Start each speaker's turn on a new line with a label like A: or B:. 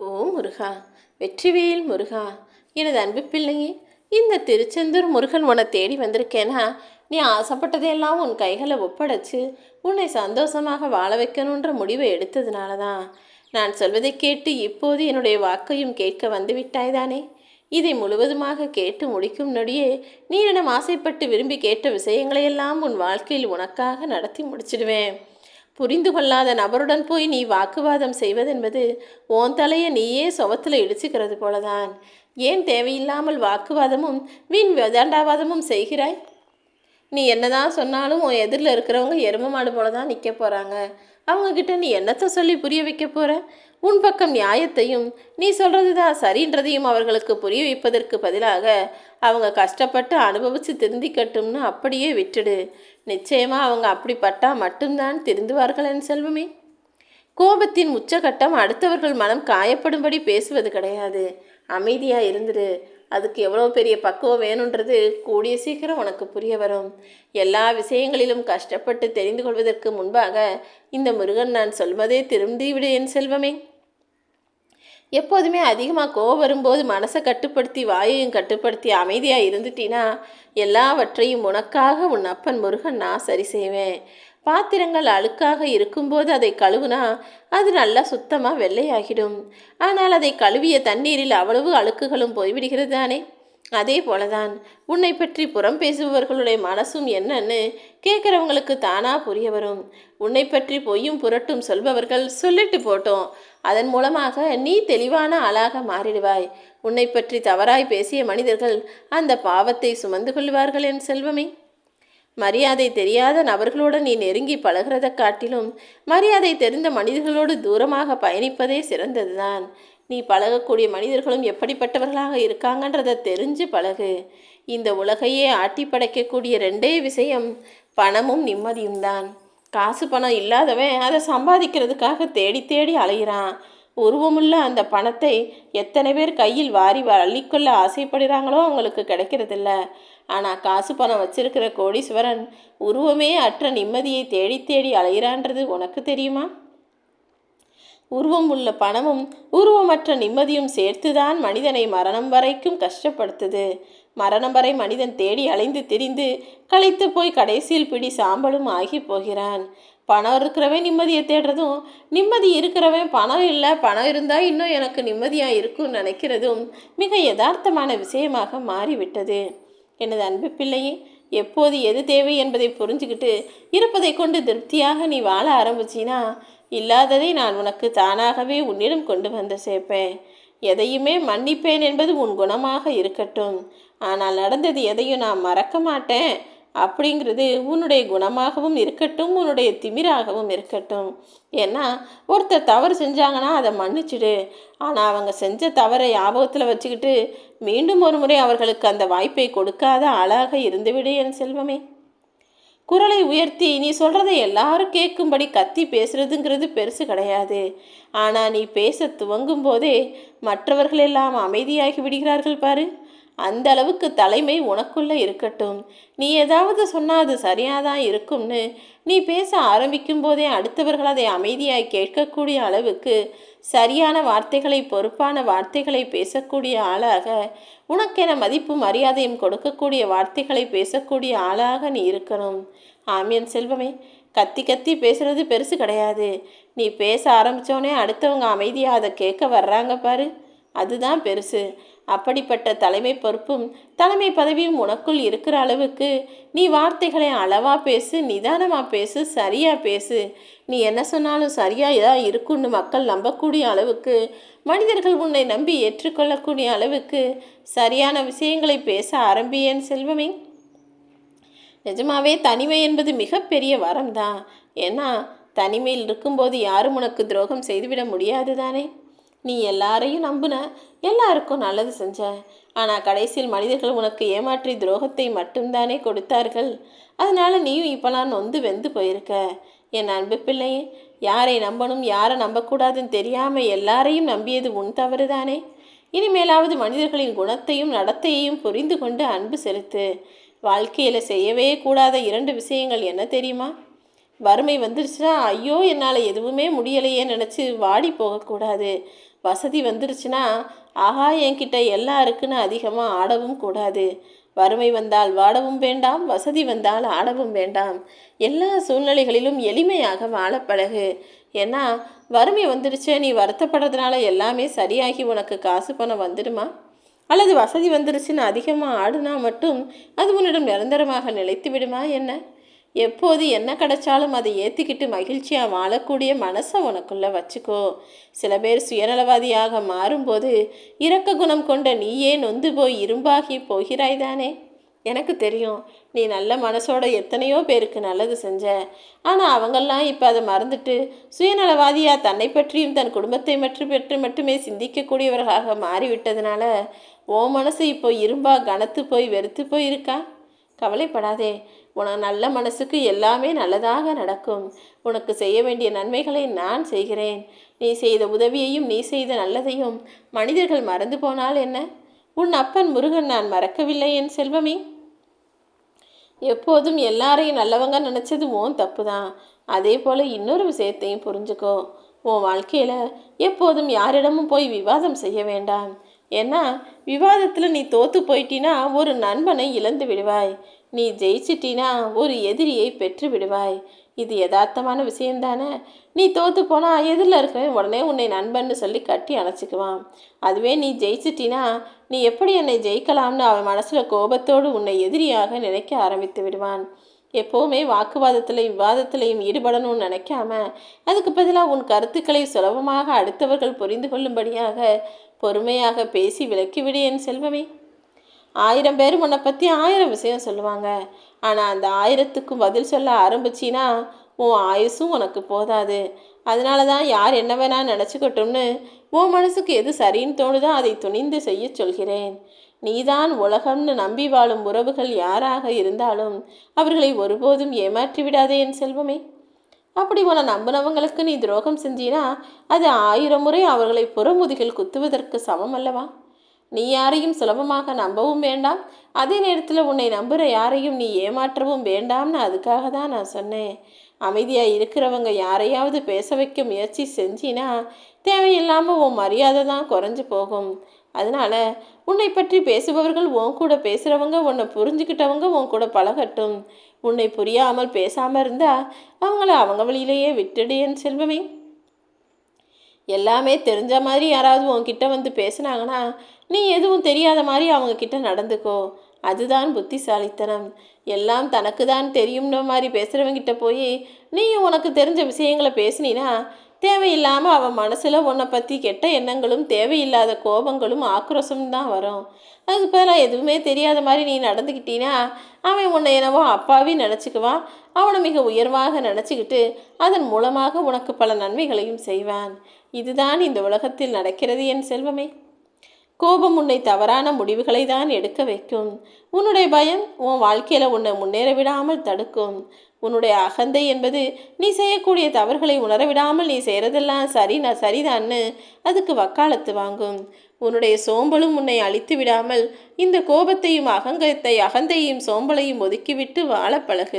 A: ஓ முருகா வெற்றிவேல் முருகா எனது அன்பு பிள்ளையே இந்த திருச்செந்தூர் முருகன் உன்னை தேடி வந்திருக்கேனா? நீ ஆசைப்பட்டதையெல்லாம் உன் கைகளை ஒப்படைச்சு உன்னை சந்தோஷமாக வாழ வைக்கணுன்ற முடிவை எடுத்ததுனால தான் நான் சொல்வதை கேட்டு இப்போது என்னுடைய வாக்கையும் கேட்க வந்து விட்டாய்தானே? இதை முழுவதுமாக கேட்டு முடிக்கும் நொடியே நீ என்னிடம் ஆசைப்பட்டு விரும்பி கேட்ட விஷயங்களையெல்லாம் உன் வாழ்க்கையில் உனக்காக நடத்தி முடிச்சிடுவேன். புரிந்து கொள்ளாத நபருடன் போய் நீ வாக்குவாதம் செய்வதென்பது உன் தலையை நீயே சுவத்தில் இடிச்சுக்கிறது போலதான். ஏன் தேவையில்லாமல் வாக்குவாதமும் வீண் விதாண்டாவாதமும் செய்கிறாய்? நீ என்னதான் சொன்னாலும் உன் எதிரில் இருக்கிறவங்க எரும மாடு போல தான் நிற்க போகிறாங்க அவங்கக்கிட்ட நீ என்னத்தை சொல்லி புரிய வைக்க போகிற உன் பக்கம் நியாயத்தையும் நீ சொல்கிறது தான் சரின்றதையும் அவர்களுக்கு புரிய வைப்பதற்கு பதிலாக அவங்க கஷ்டப்பட்டு அனுபவித்து திருந்திக்கட்டும்னு அப்படியே விட்டுடு. நிச்சயமாக அவங்க அப்படிப்பட்டால் மட்டும்தான் திருந்துவார்கள் என் செல்வமே. கோபத்தின் உச்சகட்டம் அடுத்தவர்கள் மனம் காயப்படும்படி பேசுவது கிடையாது. அமைதியாக இருந்துடு அதுக்கு எவ்வளோ பெரிய பக்குவம் வேணுன்றது கூடிய சீக்கிரம் உனக்கு புரிய வரும். எல்லா விஷயங்களிலும் கஷ்டப்பட்டு தெரிந்து கொள்வதற்கு முன்பாக இந்த முருகன் நான் சொல்வதே திரும்பிவிடு என் செல்வமே. எப்போதுமே அதிகமாக கோவம் வரும்போது மனசை கட்டுப்படுத்தி வாயையும் கட்டுப்படுத்தி அமைதியாக இருந்துட்டினா எல்லாவற்றையும் உனக்காக உன் அப்பன் முருகன் நான் சரி செய்வேன். பாத்திரங்கள் அழுக்காக இருக்கும்போது அதை கழுவுனா அது நல்லா சுத்தமாக வெள்ளையாகிடும். ஆனால் அதை கழுவிய தண்ணீரில் அவ்வளவு அழுக்குகளும் போய்விடுகிறது தானே? அதே போலதான் உன்னை பற்றி புறம் பேசுபவர்களுடைய மனசும் என்னன்னு கேட்குறவங்களுக்கு தானா புரிய வரும். உன்னை பற்றி பொய்யும் புரட்டும் சொல்பவர்கள் சொல்லிட்டு போட்டோம். அதன் மூலமாக நீ தெளிவான ஆளாக மாறிடுவாய். உன்னை பற்றி தவறாய் பேசிய மனிதர்கள் அந்த பாவத்தை சுமந்து கொள்வார்கள் என் செல்வமே. மரியாதை தெரியாத நபர்களோடு நீ நெருங்கி பழகிறத காட்டிலும் மரியாதை தெரிந்த மனிதர்களோடு தூரமாக பயணிப்பதே சிறந்ததுதான். நீ பழகக்கூடிய மனிதர்களும் எப்படிப்பட்டவர்களாக இருக்காங்கன்றதை தெரிஞ்சு பழகு. இந்த உலகையே ஆட்டி படைக்கக்கூடிய ரெண்டே விஷயம் பணமும் நிம்மதியும் தான். காசு பணம் இல்லாதவன் அதை சம்பாதிக்கிறதுக்காக தேடி தேடி அலைகிறான் உருவமுள்ள அந்த பணத்தை எத்தனை பேர் கையில் வாரி அள்ளிக்கொள்ள ஆசைப்படுகிறாங்களோ அவங்களுக்கு கிடைக்கிறதில்ல. ஆனால் காசு பணம் வச்சிருக்கிற கோடீஸ்வரன் உருவமே அற்ற நிம்மதியை தேடி தேடி அலைகிறான்றது உனக்கு தெரியுமா? உருவம் உள்ள பணமும் உருவமற்ற நிம்மதியும் சேர்த்துதான் மனிதனை மரணம் வரைக்கும் கஷ்டப்படுத்துது. மரணம் வரை மனிதன் தேடி அலைந்து திரிந்து களைத்து போய் கடைசியில் பிடி சாம்பலும் ஆகி போகிறான். பணம் இருக்கிறவன் நிம்மதியை தேடுறதும் நிம்மதி இருக்கிறவன் பணம் இல்லை பணம் இருந்தால் இன்னும் எனக்கு நிம்மதியாக இருக்கும்னு நினைக்கிறதும் மிக யதார்த்தமான விஷயமாக மாறிவிட்டது. எனது அன்பு பிள்ளையே எப்போது எது தேவை என்பதை புரிஞ்சுக்கிட்டு இருப்பதை கொண்டு திருப்தியாக நீ வாழ ஆரம்பிச்சினா இல்லாததை நான் உனக்கு தானாகவே உன்னிடம் கொண்டு வந்து சேர்ப்பேன். எதையுமே மன்னிப்பேன் என்பது உன் குணமாக இருக்கட்டும். ஆனால் நடந்தது எதையும் நான் மறக்க மாட்டேன். அப்படிங்கிறது உன்னுடைய குணமாகவும் இருக்கட்டும் உன்னுடைய திமிராகவும் இருக்கட்டும். ஏன்னா ஒருத்தர் தவறு செஞ்சாங்கன்னா அதை மன்னிச்சிடு. ஆனால் அவங்க செஞ்ச தவறை ஞாபகத்தில் வச்சுக்கிட்டு மீண்டும் ஒரு முறை அவர்களுக்கு அந்த வாய்ப்பை கொடுக்காத ஆளாக இருந்துவிடு என் செல்வமே. குரலை உயர்த்தி நீ சொல்கிறத எல்லாரும் கேட்கும்படி கத்தி பேசுறதுங்கிறது பெருசு கிடையாது. ஆனால் நீ பேச துவங்கும் போதே மற்றவர்கள் எல்லாம் அமைதியாகி விடுகிறார்கள் பாரு. அந்த அளவுக்கு தலைமை உனக்குள்ளே இருக்கட்டும். நீ ஏதாவது சொன்னால் அது சரியாக தான் இருக்கும்னு நீ பேச ஆரம்பிக்கும் போதே அடுத்தவர்கள் அதை அமைதியாய் கேட்கக்கூடிய அளவுக்கு சரியான வார்த்தைகளை பொறுப்பான வார்த்தைகளை பேசக்கூடிய ஆளாக உனக்கென மதிப்பு மரியாதையும் கொடுக்கக்கூடிய வார்த்தைகளை பேசக்கூடிய ஆளாக நீ இருக்கணும். ஆமியன் செல்வமே. கத்தி கத்தி பேசுறது பெருசு கிடையாது. நீ பேச ஆரம்பித்தோடனே அடுத்தவங்க அமைதியாக அதை கேட்க வர்றாங்க பாரு. அதுதான் பெருசு. அப்படிப்பட்ட தலைமை பொறுப்பும் தலைமை பதவியும் உனக்குள் இருக்கிற அளவுக்கு நீ வார்த்தைகளை அளவா பேசு நிதானமாக பேசு சரியாக பேசு. நீ என்ன சொன்னாலும் சரியாக தான் இருக்குன்னு மக்கள் நம்பக்கூடிய அளவுக்கு மனிதர்கள் உன்னை நம்பி ஏற்றுக்கொள்ளக்கூடிய அளவுக்கு சரியான விஷயங்களை பேச ஆரம்பியேன் செல்வமே. நிஜமாவே தனிமை என்பது மிகப்பெரிய வரம் தான் ஏன்னா தனிமையில் இருக்கும்போது யாரும் உனக்கு துரோகம் செய்துவிட முடியாது தானே? நீ எல்லாரையும் நம்புன. எல்லாருக்கும் நல்லது செஞ்ச. ஆனால் கடைசியில் மனிதர்கள் உனக்கு ஏமாற்றி துரோகத்தை மட்டும்தானே கொடுத்தார்கள். அதனால் நீயும் இப்போலாம் நொந்து வெந்து போயிருக்க. என் அன்பு பிள்ளையே யாரை நம்பணும் யாரை நம்பக்கூடாதுன்னு தெரியாமல் எல்லாரையும் நம்பியது உன் தவறு தானே இனிமேலாவது மனிதர்களின் குணத்தையும் நடத்தையையும் புரிந்து கொண்டு அன்பு செலுத்து. வாழ்க்கையில் செய்யவே கூடாத இரண்டு விஷயங்கள் என்ன தெரியுமா? வறுமை வந்துருச்சுன்னா ஐயோ என்னால் எதுவுமே முடியலையே நினச்சி வாடி போகக்கூடாது. வசதி வந்துருச்சுன்னா ஆஹா என்கிட்ட எல்லாம் இருக்குன்னு அதிகமாக ஆடவும் கூடாது. வறுமை வந்தால் வாடவும் வேண்டாம் வசதி வந்தால் ஆடவும் வேண்டாம். எல்லா சூழ்நிலைகளிலும் எளிமையாக வாழ பழகு. ஏன்னா வறுமை வந்துடுச்சே நீ வருத்தப்படுறதுனால எல்லாமே சரியாகி உனக்கு காசு பணம் வந்துடுமா? அல்லது வசதி வந்துருச்சுன்னு அதிகமாக ஆடுனா மட்டும் அது உன்னிடம் நிரந்தரமாக நிலைத்து விடுமா என்ன? எப்போது என்ன கிடைச்சாலும் அதை ஏற்றிக்கிட்டு மகிழ்ச்சியாக வாழக்கூடிய மனசை உனக்குள்ளே வச்சுக்கோ. சில பேர் சுயநலவாதியாக மாறும்போது இரக்க குணம் கொண்ட நீயே நொந்து போய் இரும்பாகி போகிறாய் தானே எனக்கு தெரியும் நீ நல்ல மனசோட எத்தனையோ பேருக்கு நல்லது செஞ்ச. ஆனால் அவங்கெல்லாம் இப்போ அதை மறந்துட்டு சுயநலவாதியாக தன்னை பற்றியும் தன் குடும்பத்தை மற்றும் பெற்று மட்டுமே சிந்திக்கக்கூடியவர்களாக மாறிவிட்டதுனால ஓ மனசு இப்போ இரும்பா கனத்து போய் வெறுத்து போய் இருக்கா கவலைப்படாதே உனக்கு நல்ல மனசுக்கு எல்லாமே நல்லதாக நடக்கும். உனக்கு செய்ய வேண்டிய நன்மைகளை நான் செய்கிறேன். நீ செய்த உதவியையும் நீ செய்த நல்லதையும் மனிதர்கள் மறந்து போனால் என்ன? உன் அப்பன் முருகன் நான் மறக்கவில்லை என் செல்வமே. எப்போதும் எல்லாரையும் நல்லவங்க நினச்சது உன் தப்பு தான் அதே போல் இன்னொரு விஷயத்தையும் புரிஞ்சுக்கோ. உன் வாழ்க்கையில் எப்போதும் யாரிடமும் போய் விவாதம் செய்ய வேண்டாம். ஏன்னா விவாதத்தில் நீ தோற்று போயிட்டினா ஒரு நண்பனை இழந்து விடுவாய். நீ ஜெயிச்சிட்டினா ஒரு எதிரியை பெற்று விடுவாய். இது யதார்த்தமான விஷயம்தானே? நீ தோத்து போனால் எதிரில் இருக்கிறவன் உடனே உன்னை நண்பன்னு சொல்லி கட்டி அணைச்சிக்குவான். அதுவே நீ ஜெயிச்சிட்டினா நீ எப்படி என்னை ஜெயிக்கலாம்னு அவன் மனசில் கோபத்தோடு உன்னை எதிரியாக நினைக்க ஆரம்பித்து விடுவான். எப்போவுமே வாக்குவாதத்திலையும் விவாதத்திலையும் ஈடுபடணும்னு நினைக்காம அதுக்கு பதிலாக உன் கருத்துக்களை சுலபமாக அடுத்தவர்கள் புரிந்து கொள்ளும்படியாக பொறுமையாக பேசி விளக்கிவிடு என் செல்வமே. ஆயிரம் பேர் உன்னை பற்றி ஆயிரம் விஷயம் சொல்லுவாங்க. ஆனால் அந்த ஆயிரத்துக்கும் பதில் சொல்ல ஆரம்பிச்சின்னா உன் ஆயுசும் உனக்கு போதாது. அதனால தான் யார் என்ன வேணா நினச்சிக்கட்டும்னு உன் மனசுக்கு எது சரின்னு தோணுதோ அதை துணிந்து செய்ய சொல்கிறேன். நீதான் உலகம்னு நம்பி வாழும் உறவுகள் யாராக இருந்தாலும் அவர்களை ஒருபோதும் ஏமாற்றி விடாதே என் செல்வமே. அப்படி உன நம்பினவங்களுக்கு நீ துரோகம் செஞ்சினா அது ஆயிரம் முறை அவர்களை புறமுதுகில் குத்துவதற்கு சமம் அல்லவா? நீ யாரையும் சுலபமாக நம்பவும் வேண்டாம். அதே நேரத்தில் உன்னை நம்புகிற யாரையும் நீ ஏமாற்றவும் வேண்டாம்னு அதுக்காக தான் நான் சொன்னேன். அமைதியாக இருக்கிறவங்க யாரையாவது பேச வைக்க முயற்சி செஞ்சினா தேவையில்லாமல் உன் மரியாதை தான் குறைஞ்சி போகும். அதனால் உன்னை பற்றி பேசுபவர்கள் உன் கூட பேசுகிறவங்க உன்னை புரிஞ்சுக்கிட்டவங்க உன் கூட பழகட்டும். உன்னை புரியாமல் பேசாமல் இருந்தால் அவங்கள அவங்க வழியிலேயே விட்டுடு என் செல்வமே. எல்லாமே தெரிஞ்ச மாதிரி யாராவது உன்கிட்ட வந்து பேசுனாங்கன்னா நீ எதுவும் தெரியாத மாதிரி அவங்க கிட்ட நடந்துக்கோ. அதுதான் புத்திசாலித்தனம். எல்லாம் தனக்கு தான் தெரியும்ன மாதிரி பேசுகிறவங்கிட்ட போய் நீ உனக்கு தெரிஞ்ச விஷயங்களை பேசினா தேவையில்லாமல் அவன் மனசில் உன்னை பற்றி கெட்ட எண்ணங்களும் தேவையில்லாத கோபங்களும் ஆக்ரோஷமும் தான் வரும். அதுக்கு பதிலாக எதுவுமே தெரியாத மாதிரி நீ நடந்துக்கிட்டீன்னா அவன் உன்னை என்னவோ அப்பாவே நினச்சிக்குவான். அவனை மிக உயர்வாக நினச்சிக்கிட்டு அதன் மூலமாக உனக்கு பல நன்மைகளையும் செய்வான். இதுதான் இந்த உலகத்தில் நடக்கிறது என் செல்வமே. கோபம் உன்னை தவறான முடிவுகளை தான் எடுக்க வைக்கும். உன்னுடைய பயம் உன் வாழ்க்கையில் உன்னை முன்னேற விடாமல் தடுக்கும். உன்னுடைய அகந்தை என்பது நீ செய்யக்கூடிய தவறுகளை உணர விடாமல் நீ செய்கிறதெல்லாம் சரி நான் சரிதான்னு அதுக்கு வக்காலத்து வாங்கும். உன்னுடைய சோம்பலும் உன்னை அழித்து விடாமல் இந்த கோபத்தையும் அகங்கத்தை அகந்தையும் சோம்பலையும் ஒதுக்கிவிட்டு வாழ பழகு.